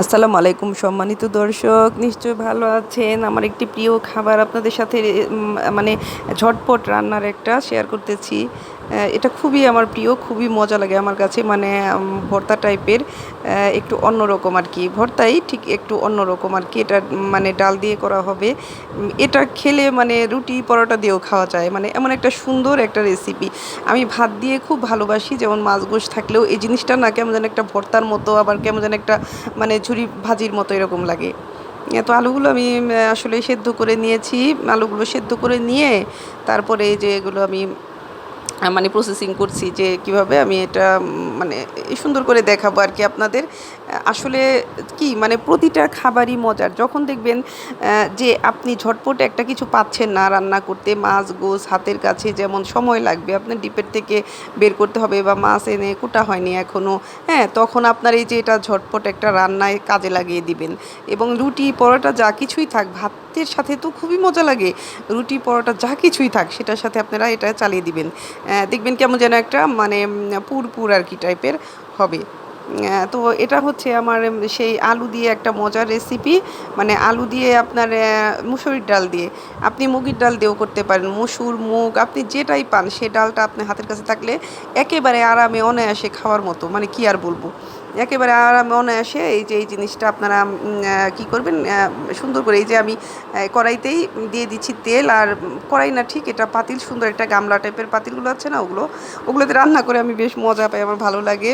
আসসালামু আলাইকুম সম্মানিত দর্শক, নিশ্চয়ই ভালো আছেন। আমার একটি প্রিয় খাবার আপনাদের সাথে মানে ঝটপট রান্নার একটা শেয়ার করতেছি। এটা খুবই আমার প্রিয়, খুবই মজা লাগে আমার কাছে মানে ভর্তা টাইপের একটু অন্যরকম আর কি। ভর্তাই ঠিক একটু অন্যরকম আর কি, এটা মানে ডাল দিয়ে করা হবে। এটা খেলে মানে রুটি পরোটা দিয়েও খাওয়া যায় মানে এমন একটা সুন্দর একটা রেসিপি আমি ভাত দিয়ে খুব ভালোবাসি, যেমন মাছ গোশ থাকলেও এই জিনিসটা না কেমন যেন একটা ভর্তার মতো, আবার কেমন যেন একটা মানে ঝুরি ভাজির মতো এরকম লাগে। তো আলুগুলো আমি আসলে সেদ্ধ করে নিয়েছি। আলুগুলো সেদ্ধ করে নিয়ে, তারপরে যে এগুলো আমি মানে প্রসেসিং করছি যে কীভাবে আমি এটা মানে সুন্দর করে দেখাবো আর কি আপনাদের। আসলে কি মানে প্রতিটা খাবারই মজার। যখন দেখবেন যে আপনি ঝটপট একটা কিছু পাচ্ছেন না রান্না করতে, মাছ, গোস, হাতের কাছে যেমন সময় লাগবে, আপনার ডিপের থেকে বের করতে হবে বা মাছ এনে কুটা হয়নি এখনও হ্যাঁ তখন আপনার এই যে এটা ঝটপট একটা রান্নায় কাজে লাগিয়ে দিবেন। এবং রুটি, পরোটা যা কিছুই থাক ভাতের সাথে তো খুবই মজা লাগে। রুটি পরোটা যা কিছুই থাক সেটার সাথে আপনারা এটা চালিয়ে দিবেন। দেখবেন কেমন যেন একটা মানে উম, পুর পুর আর কি টাইপের হবে। তো এটা হচ্ছে আমার সেই আলু দিয়ে একটা মজার রেসিপি মানে আলু দিয়ে আপনার মুসুরির ডাল দিয়ে। আপনি মুগের ডাল দিয়েও করতে পারেন। মুসুর মুগ আপনি যেটাই পান সে ডালটা আপনার হাতের কাছে থাকলে একেবারে আরামে অনায়াসে খাওয়ার মতো। মানে কি আর বলব? একেবারে আরামে অনায়াসে এই যে এই জিনিসটা আপনারা কি করবেন? সুন্দর করে এই যে আমি কড়াইতেই দিয়ে দিচ্ছি তেল আর কড়াই না ঠিক, এটা পাতিল সুন্দর একটা গামলা টাইপের পাতিলগুলো আছে না ওগুলো? ওগুলোতে রান্না করে আমি বেশ মজা পাই, আমার ভালো লাগে।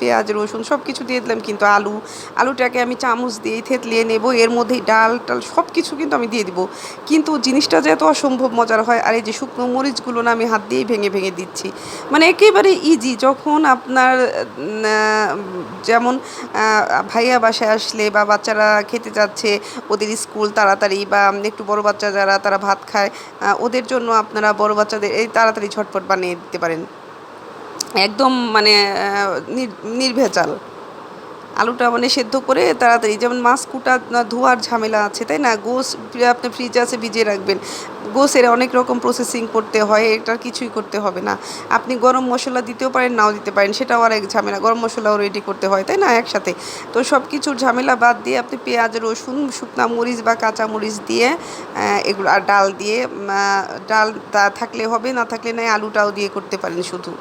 পেঁয়াজ, রসুন সব কিছু দিয়ে দিলাম কিন্তু আলু। আলুটাকে আমি চামচ দিয়ে থেতলিয়ে নেব, এর মধ্যেই ডাল টাল সব কিছু কিন্তু আমি দিয়ে দিব। কিন্তু জিনিসটা যে এত অসম্ভব মজার হয়, আর এই যে শুকনো মরিচগুলো না আমি হাত দিয়েই ভেঙে ভেঙে দিচ্ছি। মানে একেবারে ইজি যখন আপনার যেমন ভাইয়া বাসায় আসলে বা বাচ্চারা খেতে যাচ্ছে, ওদের স্কুল তাড়াতাড়ি বা একটু বড় বাচ্চা যারা তারা ভাত খায় ওদের জন্য আপনারা বড় বাচ্চাদের এই তাড়াতাড়ি ঝটপট বানিয়ে দিতে পারেন। একদম মানে নির্ভেজাল। আলুটা মানে সেদ্ধ করে তাড়াতাড়ি, যেমন মাছ কুটা ধোয়ার ঝামেলা আছে, তাই না? গোস, আপনি ফ্রিজে আছে, ভিজিয়ে রাখবেন। গোসের অনেক রকম প্রসেসিং করতে হয়, এটা কিছুই করতে হবে না। আপনি গরম মশলা দিতেও পারেন, নাও দিতে পারেন, সেটাও আর এক ঝামেলা, গরম মশলাও রেডি করতে হয়, তাই না? একসাথে। তো সব কিছুর ঝামেলা বাদ দিয়ে আপনি পেঁয়াজ, রসুন, শুকনা মরিচ বা কাঁচা মরিচ দিয়ে এগুলো, আর ডাল দিয়ে ডাল থাকলে হবে, না থাকলে নাই, আলুটাও দিয়ে করতে পারেন শুধু।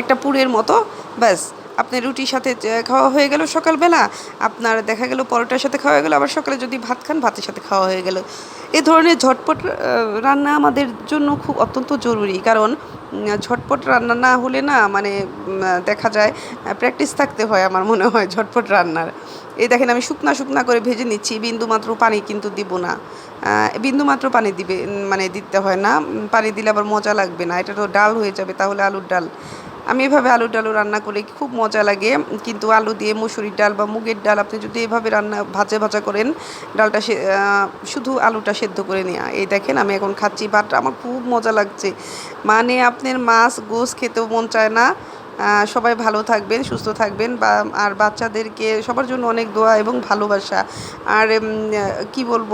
একটা পুরের মতো, ব্যাস। আপনার রুটির সাথে খাওয়া হয়ে গেল সকালবেলা, আপনার দেখা গেল পরোটার সাথে খাওয়া হয়ে গেল, আবার সকালে যদি ভাত খান, ভাতের সাথে খাওয়া হয়ে গেল। এ ধরনের ঝটপট রান্না আমাদের জন্য খুব অত্যন্ত জরুরি। কারণ ঝটপট রান্না না হলে না মানে দেখা যায় প্র্যাকটিস থাকতে হয় আমার মনে হয় ঝটপট রান্নার। এই দেখেন আমি শুকনা শুকনা করে ভেজে নিচ্ছি, বিন্দু মাত্র পানি কিন্তু দিব না। বিন্দু মাত্র পানি দিবে মানে দিতে হয় না। পানি দিলে আবার মজা লাগবে না, এটা তো ডাল হয়ে যাবে, তাহলে আলুর ডাল। আমি এভাবে আলুর ডালও রান্না করি খুব মজা লাগে, কিন্তু আলু দিয়ে মুসুরির ডাল বা মুগের ডাল আপনি যদি এভাবে রান্না ভাজা ভাজা করেন, ডালটা শুধু আলুটা সেদ্ধ করে নেওয়া এই দেখেন আমি এখন খাচ্ছি বাট আমার খুব মজা লাগছে। মানে আপনার মাছ গোস খেতেও মন চায় না সবাই ভালো থাকবেন, সুস্থ থাকবেন, বা, আর বাচ্চাদেরকে সবার জন্য অনেক দোয়া এবং ভালোবাসা। আর কি বলব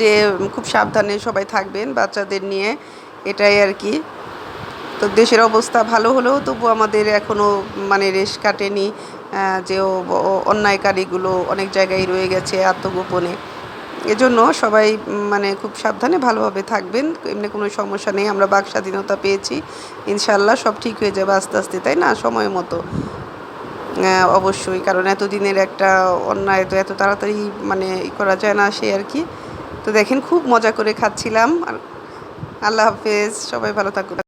যে, খুব সাবধানে সবাই থাকবেন বাচ্চাদের নিয়ে, এটাই আর কি। তো দেশের অবস্থা ভালো হলেও তবু আমাদের এখনও মানে রেশ কাটেনি যে অন্যায়কারীগুলো অনেক জায়গায় রয়ে গেছে আত্মগোপনে। এজন্য সবাই মানে খুব সাবধানে ভালোভাবে থাকবেন, এমনি কোনো সমস্যা নেই, আমরা বাক স্বাধীনতা পেয়েছি ইনশাল্লাহ সব ঠিক হয়ে যাবে আস্তে আস্তে, তাই না? সময় মতো। অবশ্যই, কারণ এতদিনের একটা অন্যায় তো এত তাড়াতাড়ি মানে করা যায় না সে আর কি। তো দেখেন, খুব মজা করে খাচ্ছিলাম। আর আল্লাহ হাফেজ, সবাই ভালো থাকুন।